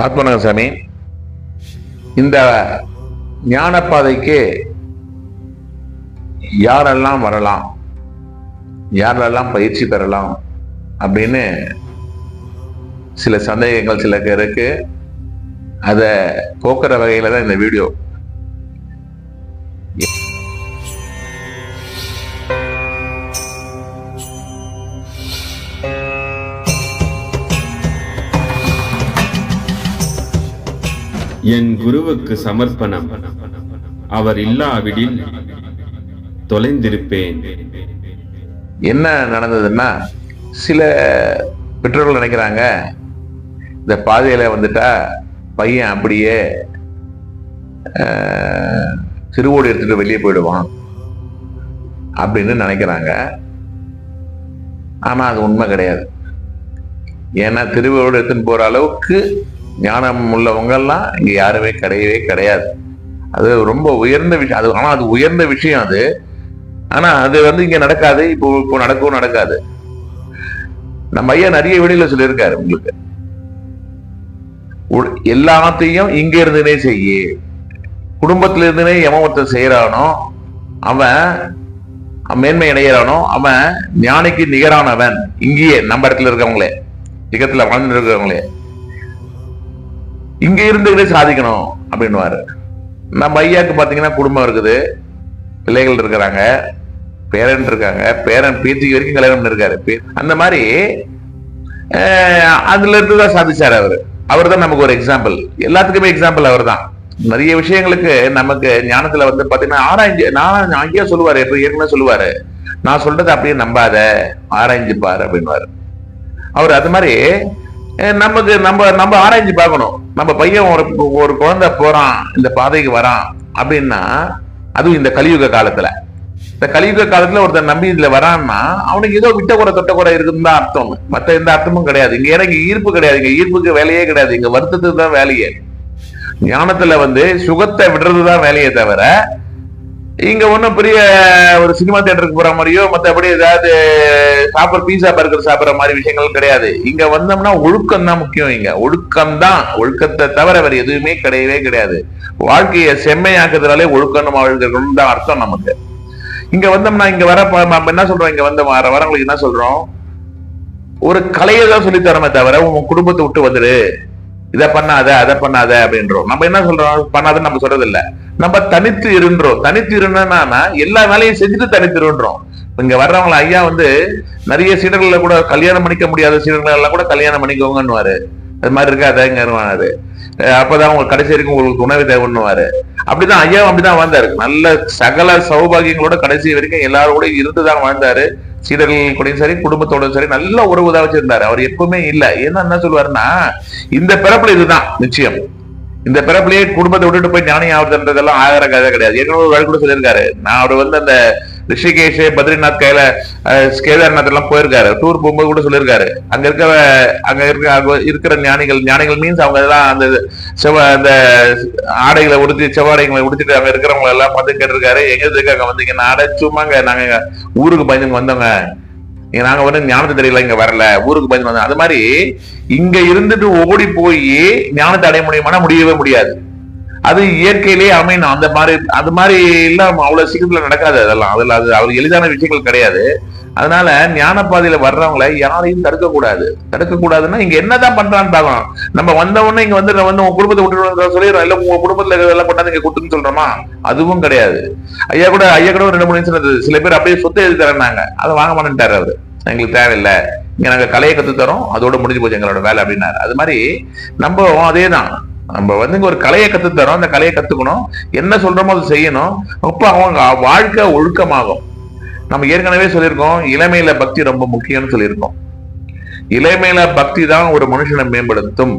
ஆத்மநாதசாமி இந்த ஞானப்பாதைக்கு யாரெல்லாம் வரலாம் யாரெல்லாம் பயிற்சி பெறலாம் அப்படின்னு சில சந்தேகங்கள் சில இருக்கு அதை போக்குற வகையில் தான் இந்த வீடியோ என் குருவுக்கு சமர்ப்பணம். அவர் இல்லாவிடில் தொலைந்திருப்பேன். என்ன நடந்ததுன்னா சில பெற்றோர்கள் நினைக்கிறாங்க இந்த பாதையில வந்துட்டா பையன் அப்படியே திருவோடு எடுத்துட்டு வெளியே போயிடுவான் அப்படின்னு நினைக்கிறாங்க. ஆனா அது உண்மை கிடையாது. ஏன்னா திருவோடு எடுத்துன்னு போற அளவுக்கு ஞானம் உள்ளவங்க எல்லாம் இங்க யாருமே கிடையவே கிடையாது. அது ரொம்ப உயர்ந்த விஷயம். அது ஆனா அது உயர்ந்த விஷயம் அது. ஆனா அது வந்து இங்க நடக்காது. இப்போ இப்போ நடக்கவும் நடக்காது. நம்ம ஐயா நிறைய வீடியோல சொல்லியிருக்காரு உங்களுக்கு. எல்லாத்தையும் இங்க இருந்துனே செய்ய குடும்பத்துல இருந்துனே எவன் செய்யறானோ அவன் மேன்மை அடைகிறானோ அவன் ஞானிக்கு நிகரானவன். இங்கேயே நம்ம இடத்துல இருக்கவங்களே. இக்கத்துல வாழ்ந்துட்டு இருக்கிறவங்களே இங்க இருந்துகிட்டே சாதிக்கணும் அப்படின்னுவாரு. நம்ம ஐயாக்கு பாத்தீங்கன்னா குடும்பம் இருக்குது. பிள்ளைகள் இருக்கிறாங்க. பேரன் இருக்காங்க. பேரன் பேத்திக்கு வரைக்கும் கல்யாணம் பண்ணிருக்காரு. அந்த மாதிரி அதுல இருந்து தான் சாதிச்சாரு அவரு. அவர் தான் நமக்கு ஒரு எக்ஸாம்பிள் எல்லாத்துக்குமே எக்ஸாம்பிள் அவர் தான். நிறைய விஷயங்களுக்கு நமக்கு ஞானத்துல வந்து பாத்தீங்கன்னா ஆராய்ஞ்சு நான் ஐயா சொல்லுவாரு எப்ப ஏற்கனவே சொல்லுவாரு. நான் சொல்றதை அப்படியே நம்பாத ஆராய்ஞ்சு பாரு அப்படின்னுவாரு. அவர் அது மாதிரி நமக்கு நம்ம நம்ம ஆராய்ஞ்சு பார்க்கணும். நம்ம பையன் ஒரு ஒரு குழந்தை போறான் இந்த பாதைக்கு வரான் அப்படின்னா அதுவும் இந்த கலியுக காலத்துல. இந்த கலியுக காலத்துல ஒருத்தன் நம்பி இதுல வரான்னா அவனுக்கு ஏதோ விட்ட குறை தொட்ட குறை இருக்குன்னு தான் அர்த்தம். மற்ற எந்த அர்த்தமும் கிடையாது. இங்க எனக்கு ஈர்ப்பு கிடையாது. இங்க ஈர்ப்புக்கு வேலையே கிடையாது. இங்க வருத்தத்துக்கு தான் வேலையே. ஞானத்துல வந்து சுகத்தை விடுறதுதான் வேலையே தவிர இங்க ஒன்றும் பெரிய ஒரு சினிமா தேட்டருக்கு போற மாதிரியோ மற்றபடி ஏதாவது சாப்பிட்ற பீஸா பர்கர் சாப்பிட்ற மாதிரி விஷயங்கள் கிடையாது. இங்க வந்தோம்னா ஒழுக்கம் தான் முக்கியம் இங்க. ஒழுக்கம் தான். ஒழுக்கத்தை தவிர வேற எதுவுமே கிடையவே கிடையாது. வாழ்க்கையை செம்மையாக்குறதுனாலே ஒழுக்கம் நம்ம வாழ்க்கணும் தான் அர்த்தம் நமக்கு. இங்க வந்தோம்னா இங்க வர நம்ம என்ன சொல்றோம்? இங்க வந்த வர வரவங்களுக்கு என்ன சொல்றோம்? ஒரு கலையை தான் சொல்லித்தரமே தவிர உன் குடும்பத்தை விட்டு வந்துடு இதை பண்ணாத அதை பண்ணாத அப்படின்றோம். நம்ம என்ன சொல்றோம்? பண்ணாதன்னு நம்ம சொல்றது இல்ல நம்ம தனித்து இருன்றோம். தனித்து இருந்தோம்னா எல்லா வேலையும் செஞ்சுட்டு தனித்து இருன்றோம் இங்க வர்றவங்கள ஐயா வந்து நிறைய சீடர்களை கூட கல்யாணம் பண்ணிக்க முடியாத சீடர்கள் எல்லாம் கூட கல்யாணம் பண்ணிக்கோங்கன்னுவாரு. அது மாதிரி இருக்காதங்கிறாரு அப்பதான் உங்களுக்கு கடைசி வரைக்கும் உங்களுக்கு உணவு தேவைன்னுவாரு. அப்படிதான் ஐயாவும் அப்படிதான் வாழ்ந்தாரு. நல்ல சகல சௌபாகியங்களோட கடைசி வரைக்கும் எல்லாரோட இருந்துதான் வாழ்ந்தாரு. சீடர்கள் கூடயும் சரி குடும்பத்தோட சரி நல்ல உறவு தான் வச்சிருந்தாரு. அவர் எப்பவுமே இல்ல. ஏன்னா என்ன சொல்லுவாருன்னா இந்த பிறப்புல இதுதான் நிச்சயம். இந்த பிறப்புலயே குடும்பத்தை விட்டுட்டு போய் ஞானி ஆகுதுன்றதெல்லாம் ஆகிற கதை கிடையாது. ஏற்கனவே ஒரு வழி கூட சொல்லியிருக்காரு. நான் அவர் வந்து அந்த ரிஷிகேஷ் பத்ரிநாத் கையில கேதார்நாத் எல்லாம் போயிருக்காரு. டூர் போகும்போது கூட சொல்லியிருக்காரு. அங்க இருக்கிற அங்க இருக்க அங்க இருக்கிற ஞானிகள் ஞானிகள் மீன்ஸ் அவங்க எல்லாம் அந்த செவ அந்த ஆடைகளை உடுத்தி செவ்வாடைகளை உடுத்திட்டு அங்க இருக்கிறவங்க எல்லாம் பார்த்து கேட்டிருக்காரு. எங்க இருக்காங்க? வந்தீங்க. நான் சும்மாங்க நாங்க ஊருக்கு பயந்துங்க வந்தோங்க. இங்க நாங்க வந்து ஞானத்தை தெரியல இங்க வரல. ஊருக்கு பயந்து வந்தோம். அது மாதிரி இங்க இருந்துட்டு ஓடி போய் ஞானத்தை அடைய முடியுமானா முடியவே முடியாது. அது இயற்கையிலேயே அமையணும். அந்த மாதிரி அது மாதிரி எல்லாம் அவ்வளவு சீக்கிரத்துல நடக்காது அதெல்லாம். அதுல அது அவர் எளிதான விஷயங்கள் கிடையாது. அதனால ஞான பாதையில வர்றவங்களை யாரையும் தடுக்க கூடாது தடுக்க கூடாதுன்னா இங்க என்னதான் பண்றான்னு நம்ம வந்த உடனே இங்க வந்து வந்து உங்க குடும்பத்தை விட்டுட்டு சொல்லிடுறோம் இல்ல உங்க குடும்பத்துல இருக்கிறதெல்லாம் கொண்டாந்து இங்க கொடுத்துன்னு சொல்றோமா? அதுவும் கிடையாது. ஐயா கூட ஐயா கூட ஒரு ரெண்டு மூணு நிமிஷம் இருந்தது. சில பேர் அப்படியே சொத்து எழுதி தரேன்னாங்க. அதை வாங்க மாட்டேன்ட்டாரு அவரு. எங்களுக்கு தேவையில்லை. இங்க நாங்க கலையை கத்து தரோம் அதோட முடிஞ்சு போச்சு எங்களோட வேலை அப்படின்னாரு. அது மாதிரி நம்ம அதேதான். நம்ம வந்து இங்க ஒரு கலையை கத்து தரோம் அந்த கலையை கத்துக்கணும். என்ன சொல்றோமோ அதை செய்யணும். அப்ப அவங்க வாழ்க்கை ஒழுக்கமாகும். நம்ம ஏற்கனவே சொல்லியிருக்கோம் இளமையில பக்தி ரொம்ப முக்கியம்னு சொல்லியிருக்கோம். இளமையில பக்தி தான் ஒரு மனுஷனை மேம்படுத்தும்.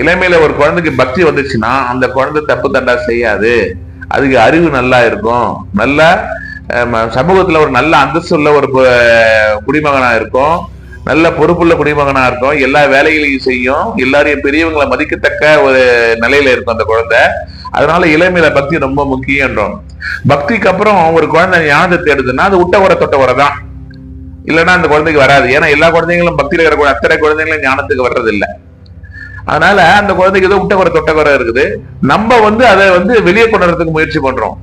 இளமையில ஒரு குழந்தைக்கு பக்தி வந்துச்சுன்னா அந்த குழந்தை தப்பு தண்டா செய்யாது. அதுக்கு அறிவு நல்லா இருக்கும். நல்ல சமூகத்துல ஒரு நல்ல அந்தஸ்து உள்ள ஒரு குடிமகனா இருக்கும். நல்ல பொறுப்புள்ள குடிமகனா இருக்கும் எல்லா வேலைகளையும் செய்யும். எல்லாரையும் பெரியவங்களை மதிக்கத்தக்க ஒரு நிலையில இருக்கும் அந்த குழந்தை. அதனால இளமையில பக்தி ரொம்ப முக்கியன்றோம். பக்திக்கு அப்புறம் ஒரு குழந்தை ஞானத்தை தேடுதுன்னா அது உட்ட உர தொட்ட உரை தான் இல்லைன்னா அந்த குழந்தைக்கு வராது. ஏன்னா எல்லா குழந்தைங்களும் பக்தியில இருக்கிற அத்தனை குழந்தைங்களும் ஞானத்துக்கு வர்றது இல்ல அதனால அந்த குழந்தைக்கு ஏதோ உட்ட குறை தொட்ட குறை இருக்குது. நம்ம வந்து அதை வந்து வெளியே கொண்டு வரதுக்கு முயற்சி பண்றோம்.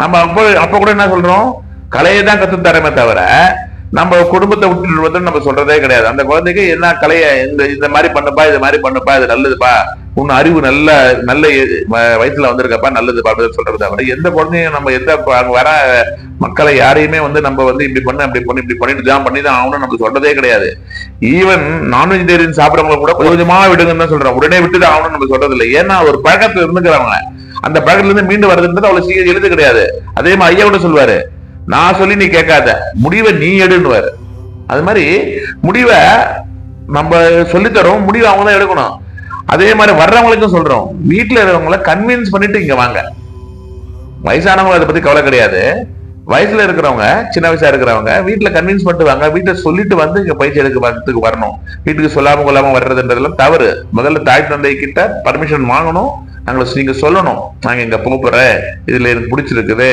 நம்ம அப்போ அப்ப கூட என்ன சொல்றோம்? கலையை தான் கத்து தரமே தவிர நம்ம குடும்பத்தை விட்டுட்டு வந்து நம்ம சொல்றதே கிடையாது. அந்த குழந்தைக்கு என்ன கலைய இந்த இந்த மாதிரி பண்ணுப்பா இது மாதிரி பண்ணுப்பா இது நல்லதுப்பா. உன் அறிவு நல்ல நல்ல வ- வயசுல வந்திருக்கப்பா நல்லதுப்பா அப்படின்னு சொல்றது விட எந்த குழந்தையும் நம்ம எந்த ப- அங்க வர மக்களை யாரையுமே வந்து நம்ம வந்து இப்படி பண்ணு அப்படி பண்ணு இப்படி பண்ணிட்டு தான் பண்ணி தான் ஆகணும் நம்ம சொல்றதே கிடையாது. ஈவன் நான்வெஜிடேரியன் சாப்பிடறவங்க கூட கொஞ்சமா விடுங்கன்னு தான் சொல்றோம். உடனே விட்டு தான் ஆகணும்னு நம்ம சொல்றது இல்லை ஏன்னா ஒரு பழக்கத்துல இருந்துக்கிறவங்க அந்த பழக்கத்துல இருந்து மீண்டு வர்றதுன்றது அவ்வளவு சீக்கிரம் எழுது கிடையாது. அதே மாதிரி ஐயா கூட சொல்லுவாரு நான் சொல்லி நீ கேட்காத. முடிவை நீ எடுன்னு அது மாதிரி முடிவை நம்ம சொல்லித்தரோம் முடிவை அவங்க தான் எடுக்கணும். அதே மாதிரி வர்றவங்களுக்கும் சொல்றோம். வீட்டில் இருக்கிறவங்கள கன்வின்ஸ் பண்ணிட்டு இங்க வாங்க. வயசானவங்க அதை பத்தி கவலை கிடையாது. வயசுல இருக்கிறவங்க சின்ன வயசா இருக்கிறவங்க வீட்டுல கன்வின்ஸ் பண்ணிட்டு வாங்க சொல்லிட்டு வந்து இங்க பயிற்சி எடுக்க வரதுக்கு வரணும். வீட்டுக்கு சொல்லாம கொள்ளாம வர்றதுன்றதெல்லாம் தவறு. முதல்ல தாய் தந்தை கிட்ட பர்மிஷன் வாங்கணும். நாங்களை நீங்க சொல்லணும். நாங்க இங்க போக போறேன் இதுல எனக்கு பிடிச்சிருக்குது.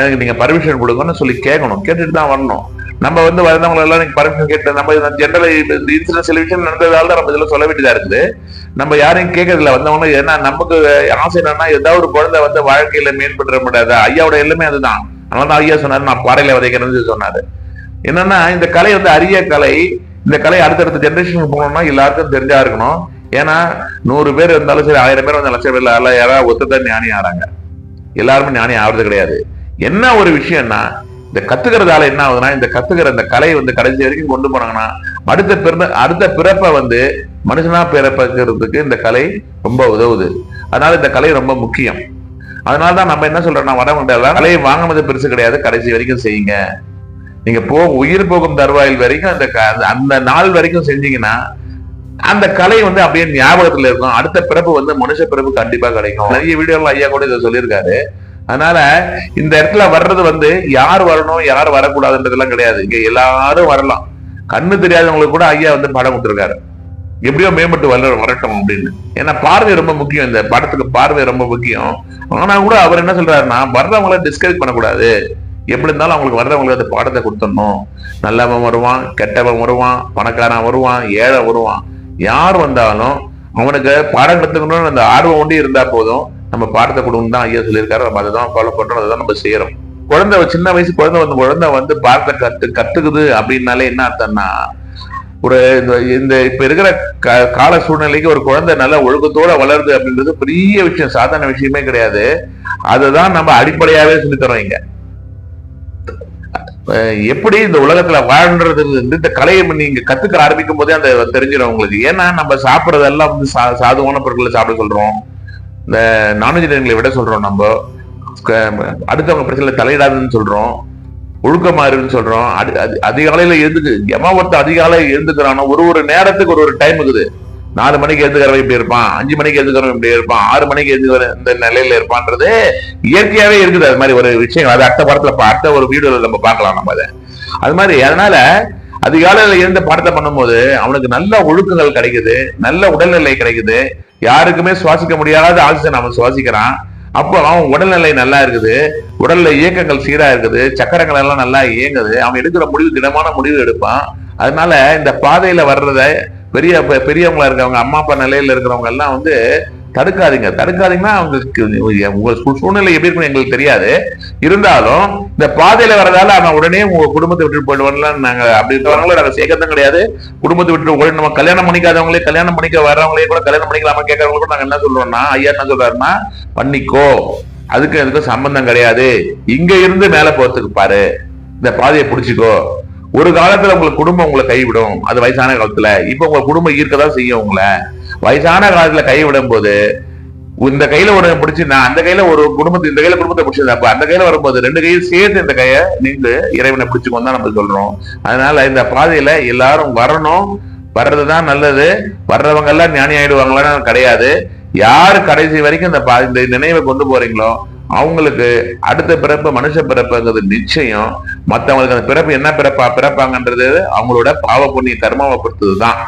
எனக்கு நீங்க பர்மிஷன் கொடுங்கன்னு சொல்லி கேட்கணும். கேட்டுட்டு தான் வரணும். நம்ம வந்து வரவங்களை எல்லாம் நீங்க பர்மிஷன் கேட்டு நம்ம ஜென்ரல் இன்சிடென்ட் சில விஷயம் நடந்ததால தான் நம்ம இதுல சொல்ல வேண்டியதா இருக்குது. நம்ம யாரையும் கேட்கறதில்ல. வந்தவங்க ஏன்னா நமக்கு ஆசை என்னன்னா ஏதாவது ஒரு குழந்தை வந்து வாழ்க்கையில மேம்படுற முடியாது? ஐயாவோட எல்லாமே அதுதான். அதனால தான் ஐயா சொன்னாரு நான் பாறையில விதைக்கிறேன்னு சொன்னாரு. என்னன்னா இந்த கலை வந்து அரிய கலை. இந்த கலை அடுத்தடுத்த ஜென்ரேஷனுக்கு போகணும்னா எல்லாருக்கும் தெரிஞ்சா இருக்கணும். ஏன்னா நூறு பேர் இருந்தாலும் சரி ஆயிரம் பேர் வந்து லட்சம் பேர் இல்லை யாராவது ஒத்துதான் ஞானி ஆறாங்க. எல்லாருமே ஞானி ஆகிறது கிடையாது. என்ன ஒரு விஷயம்னா இந்த கத்துக்கிறதால என்ன ஆகுதுன்னா இந்த கத்துக்கிற இந்த கலை வந்து கடைசி வரைக்கும் கொண்டு போனாங்கன்னா அடுத்த பிறந்த அடுத்த பிறப்பை வந்து மனுஷனா பிறப்பிக்கிறதுக்கு இந்த கலை ரொம்ப உதவுது. அதனால இந்த கலை ரொம்ப முக்கியம். அதனால தான் நம்ம என்ன சொல்றோம்னா வரவங்க கலையை வாங்கினது பெருசு கிடையாது. கடைசி வரைக்கும் செய்யுங்க. நீங்க போ உயிர் போகும் தருவாயில் வரைக்கும் அந்த க- அந்த நாள் வரைக்கும் செஞ்சீங்கன்னா அந்த கலை வந்து அப்படியே ஞாபகத்துல இருக்கும். அடுத்த பிறப்பு வந்து மனுஷ பிறப்பு கண்டிப்பா கிடைக்கும். நிறைய வீடியோல ஐயா கூட இதை சொல்லியிருக்காரு. அதனால இந்த இடத்துல வர்றது வந்து யார் வரணும் யார் வரக்கூடாதுன்றதெல்லாம் கிடையாது. இங்க எல்லாரும் வரலாம். கண்ணு தெரியாதவங்களுக்கு கூட ஐயா வந்து படம் கொடுத்துருக்காரு. எப்படியோ மேம்பட்டு வளர வரட்டும் அப்படின்னு. ஏன்னா பார்வை ரொம்ப முக்கியம். இந்த படத்துக்கு பார்வை ரொம்ப முக்கியம். ஆனா கூட அவர் என்ன சொல்றாருன்னா வர்றவங்கள டிஸ்கரேஜ் பண்ணக்கூடாது. எப்படி இருந்தாலும் அவங்களுக்கு வர்றவங்களுக்கு அந்த பாடத்தை கொடுத்துடணும். நல்லவன் வருவான் கெட்டவன் வருவான் பணக்காரன் வருவான் ஏழை வருவான். யார் வந்தாலும் அவனுக்கு பாடம் கற்றுக்கணும்னு அந்த ஆர்வம் ஒண்டி இருந்தா போதும். நம்ம பாடத்தை கொடுக்கணும் தான் ஐயா சொல்லியிருக்காரு. நம்ம அதை தான் ஃபாலோ பண்றோம். அதை தான் நம்ம செய்யறோம். குழந்தை சின்ன வயசு குழந்தை வந்து குழந்தை வந்து பாடத்தை கத்து கத்துக்குது அப்படின்னாலே என்ன அர்த்தம்னா ஒரு இந்த இந்த இப்ப இருக்கிற கால சூழ்நிலைக்கு ஒரு குழந்தை நல்ல ஒழுக்கத்தோட வளருது அப்படின்றது பெரிய விஷயம் சாதாரண விஷயமே கிடையாது. அதுதான் நம்ம அடிப்படையாவே சொல்லித் தரோம் இங்க. எப்படி இந்த உலகத்துல வாழ்ன்றது வந்து இந்த கலையை நீங்க கத்துக்க ஆரம்பிக்கும் போதே அந்த தெரிஞ்சிடும் உங்களுக்கு. ஏன்னா நம்ம சாப்பிடுறதெல்லாம் வந்து சா- சாதுவான பொருட்களை சாப்பிட சொல்றோம். இந்த நான்வெஜிடேரியன்களை விட சொல்றோம் நம்ம. அடுத்தவங்க பிரச்சனை தலையிடாதுன்னு சொல்றோம். ஒழுக்கமா இருக்குன்னு சொல்றோம். அதி- அதிகாலையில எழுந்துக்கு எவன் ஒருத்தன் அதிகாலை எழுந்துக்கிறானோ ஒரு ஒரு நேரத்துக்கு ஒரு ஒரு டைம் இருக்குது. நாலு மணிக்கு எழுந்துக்கிறவன் இப்படி இருப்பான் அஞ்சு மணிக்கு எழுந்துக்கிறவன் இப்படி இருப்பான் ஆறு மணிக்கு எழுந்துக்கிற இந்த நிலையில இருப்பான்றது இயற்கையாவே இருக்குது. அது மாதிரி ஒரு விஷயம் அது அடுத்த படத்துல பா- அடுத்த ஒரு வீடியோல நம்ம பார்க்கலாம் நம்ம அதை. அது மாதிரி அதனால அதிகாலையில இருந்து பாடத்தை பண்ணும்போது அவனுக்கு நல்ல ஒழுக்கங்கள் கிடைக்குது நல்ல உடல்நிலை கிடைக்குது. யாருக்குமே சுவாசிக்க முடியாத ஆக்சிஜன் அவன் சுவாசிக்கிறான். அப்போ அவன் உடல்நிலை நல்லா இருக்குது. உடல்ல இயக்கங்கள் சீரா இருக்குது. சக்கரங்கள் எல்லாம் நல்லா இயங்குது. அவன் எடுக்கிற முடிவு திடமான முடிவு எடுப்பான். அதனால இந்த பாதையில வர்றத பெரிய பெ- பெரியவங்களா இருக்கவங்க அம்மா அப்பா நிலையில இருக்கிறவங்க எல்லாம் வந்து தடுக்காதீங்க. தடுக்காதீங்கன்னா அவங்களுக்கு உங்க சூழ்நிலை எப்படி இருக்குன்னு எங்களுக்கு தெரியாது. இருந்தாலும் இந்த பாதையில வரதால அவன் உடனே உங்க குடும்பத்தை விட்டு போயிடுவான்லாம் நாங்க அப்படின்றவங்கள நாங்க சேர்க்கறதும் கிடையாது. குடும்பத்தை விட்டு நம்ம கல்யாணம் பண்ணிக்காதவங்களே கல்யாணம் பண்ணிக்க வர்றவங்களே கூட கல்யாணம் பண்ணிக்கலாமா கேட்கறவங்க கூட நாங்க என்ன சொல்றோம்னா ஐயா என்ன சொல்றாருன்னா பண்ணிக்கோ. அதுக்கு எதுக்கும் சம்பந்தம் கிடையாது. இங்க இருந்து மேல போறதுக்கு பாரு. இந்த பாதையை பிடிச்சிக்கோ. ஒரு காலத்துல உங்களுக்கு குடும்பம் உங்களை கைவிடும். அது வயசான காலத்துல. இப்ப உங்க குடும்பம் ஈர்க்கதான் செய்யும் உங்களை. வயசான காலத்துல கைவிடும் போது இந்த கையில ஒரு பிடிச்சி நான் அந்த கையில ஒரு குடும்பத்தை இந்த கையில குடும்பத்தை பிடிச்சிருந்தேன் அப்ப அந்த கையில வரும்போது ரெண்டு கையும் சேர்த்து இந்த கையை நின்று இறைவனை பிடிச்சுக்கோ தான் நம்ம சொல்றோம். அதனால இந்த பாதையில எல்லாரும் வரணும். வர்றதுதான் நல்லது. வர்றவங்க எல்லாம் ஞானி ஆயிடுவாங்களான்னு கிடையாது. யார் கடைசி வரைக்கும் இந்த பா- இந்த நினைவை கொண்டு போறீங்களோ அவங்களுக்கு அடுத்த பிறப்பு மனுஷ பிறப்புங்கிறது நிச்சயம். மற்றவங்களுக்கு அந்த பிறப்பு என்ன பிறப்பா பிறப்பாங்கன்றது அவங்களோட பாவ புண்ணிய கர்மாவை பொறுத்தது தான்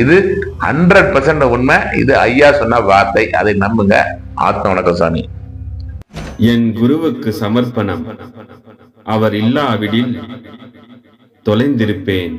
இது ஹண்ட்ரட் பர்சன்ட் உண்மை. இது ஐயா சொன்ன வார்த்தை. அதை நம்புங்க. ஆத்ம வணக்கம் சாமி. என் குருவுக்கு சமர்ப்பணம். அவர் இல்லாவிடில் தொலைந்திருப்பேன்.